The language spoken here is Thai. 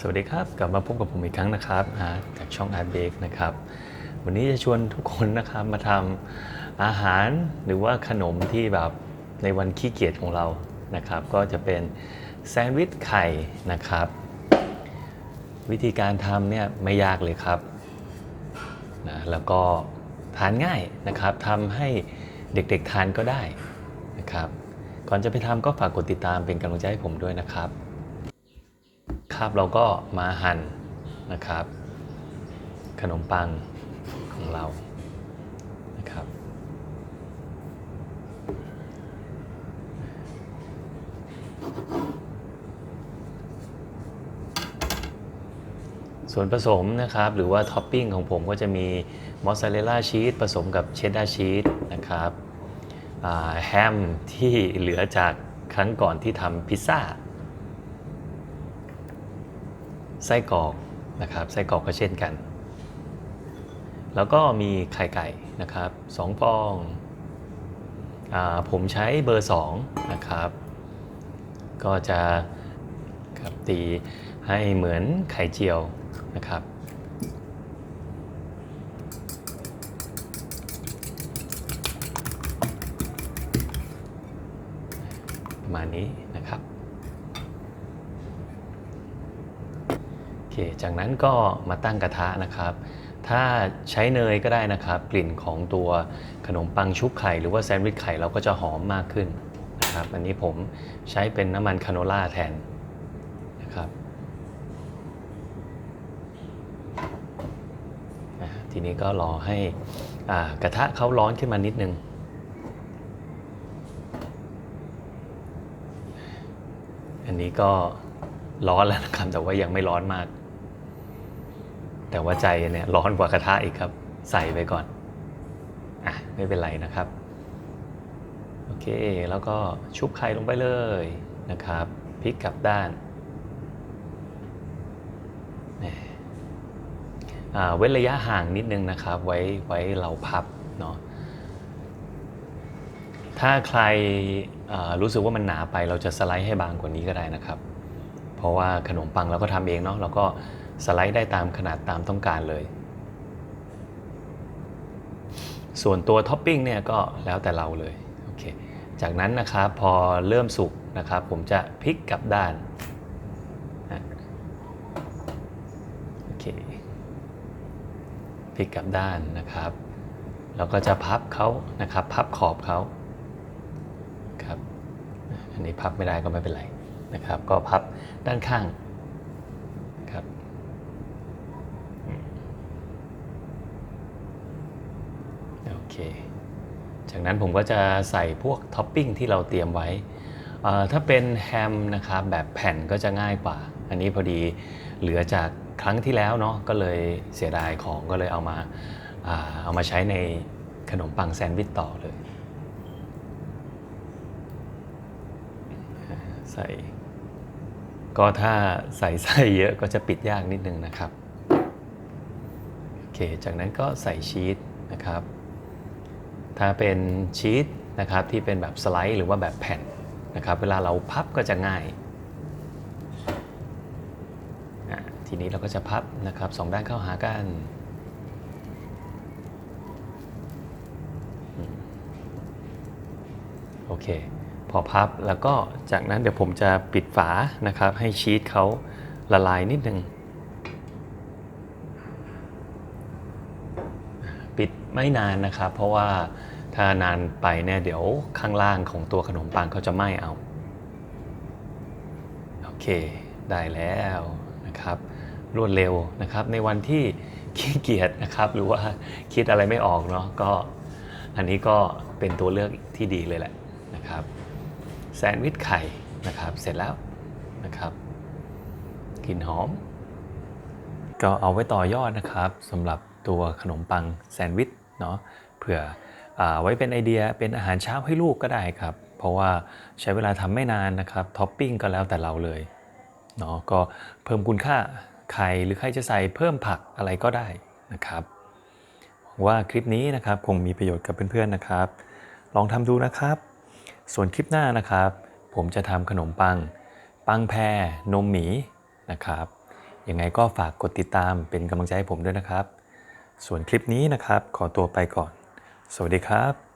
สวัสดีครับ กลับมาพบกับผมอีกครั้งนะครับจากช่อง Art Bake นะครับ วันนี้จะชวนทุกคนนะครับมาทำอาหารหรือว่าขนมที่แบบในวันขี้เกียจของเรานะครับ ก็จะเป็นแซนด์วิชไข่นะครับ วิธีการทำเนี่ยไม่ยากเลยครับนะแล้วก็ทานง่ายนะครับทำให้เด็กๆทานก็ได้นะครับ ก่อนจะไปทำก็ฝากกดติดตามเป็นกำลังใจให้ผมด้วยนะครับ ครับ เราก็มาหั่นนะครับ ขนมปังของเรานะครับ ส่วนผสมนะครับ หรือว่าท็อปปิ้งของผมก็จะมีมอสซาเรลล่าชีสผสมกับเชดดาร์ชีสนะครับแฮมที่เหลือจากครั้งก่อนที่ทำพิซซ่า ไส้กรอกนะครับไส้กรอกก็เช่นกัน แล้วก็มีไข่ไก่นะครับสองฟองอผมใช้เบอร์2นะครับก็จะครับตีให้เหมือนไข่เจียวนะครับประมาณนี้นะครับ โอเค จากนั้นก็มาตั้งกระทะนะครับ ถ้าใช้เนยก็ได้นะครับ กลิ่นของตัวขนมปังชุบไข่ หรือว่าแซนด์วิชไข่เราก็จะหอมมากขึ้นนะครับ อันนี้ผมใช้เป็นน้ำมันคาโนล่าแทนนะครับทีนี้ก็รอให้อ่ากระทะเขาร้อนขึ้นมานิดนึงอันนี้ก็ร้อนแล้วนะครับแต่ว่ายังไม่ร้อนมาก แต่ว่าใจเนี่ยร้อนกว่ากระทะอีกครับ ใส่ไปก่อนอะไม่เป็นไรนะครับ โอเค แล้วก็ชุบไข่ลงไปเลยนะครับพลิกกลับด้านแหม่อ่าเว้นระยะห่างนิดนึงนะครับ ไว้ไว้เราพับเนาะถ้าใครรู้สึกว่ามันหนาไปเราจะสไลด์ให้บางกว่านี้ก็ได้นะครับ เพราะว่าขนมปังเราก็ทำเองเนาะเราก็ สไลด์ได้ตามขนาดตามต้องการเลย ส่วนตัวท็อปปิ้งเนี่ยก็แล้วแต่เราเลยโอเคจากนั้นนะครับพอเริ่มสุกนะครับผมจะพลิกกลับด้านโอเคพลิกกลับด้านนะครับแล้วก็จะพับเขานะครับพับขอบเขาครับอันนี้พับไม่ได้ก็ไม่เป็นไรนะครับ ก็พับด้านข้างครับอืมโอ เค จากนั้นผมก็จะใส่พวกท็อปปิ้งที่เราเตรียมไว้ ถ้าเป็นแฮมนะครับแบบแผ่นก็จะง่ายกว่า อันนี้พอดีเหลือจากครั้งที่แล้วเนาะก็เลยเสียดายของก็เลยเอามาอ่าเอามาใช้ในขนมปังแซนด์วิชต่อเลย ใส่ ก็ถ้าใส่ไส้เยอะก็จะปิดยากนิดนึงนะครับ โอเค จากนั้นก็ใส่ชีสนะครับ ถ้าเป็นชีสนะครับที่เป็นแบบสไลด์หรือว่าแบบแผ่นนะครับ เวลาเราพับก็จะง่ายอะทีนี้เราก็จะพับนะครับสองด้านเข้าหากันโอเค พอพับแล้วก็จากนั้นเดี๋ยวผมจะปิดฝานะครับ ให้ชีสเขาละลายนิดนึง ปิดไม่นานนะครับ เพราะว่าถ้านานไปเนี่ยเดี๋ยวข้างล่างของตัวขนมปังเขาจะไหม้เอาโอเคได้แล้วนะครับรวดเร็วนะครับ ในวันที่ขี้เกียจนะครับ หรือว่าคิดอะไรไม่ออกเนาะก็อันนี้ก็เป็นตัวเลือกที่ดีเลยแหละนะครับแซนด์วิชไข่นะครับเสร็จแล้วนะครับกลิ่นหอม ก็เอาไว้ต่อยอดนะครับสำหรับ ตัวขนมปังแซนด์วิชเนาะเผื่ออไว้เป็นไอเดียเป็นอาหารเช้าให้ลูกก็ได้ครับ เพราะว่าใช้เวลาทำไม่นานนะครับท็อปปิ้งก็แล้วแต่เราเลยเนาะก็เพิ่มคุณค่าไข่หรือใครจะใส่เพิ่มผักอะไรก็ได้นะครับหวังว่าคลิปนี้นะครับคงมีประโยชน์กับเพื่อนๆนะครับ ลองทำดูนะครับ ส่วนคลิปหน้านะครับ ผมจะทำขนมปัง ปังแพรนมหมีนะครับยังไงก็ฝากกดติดตามเป็นกำลังใจให้ผมด้วยนะครับ ส่วนคลิปนี้นะครับ ขอตัวไปก่อน สวัสดีครับ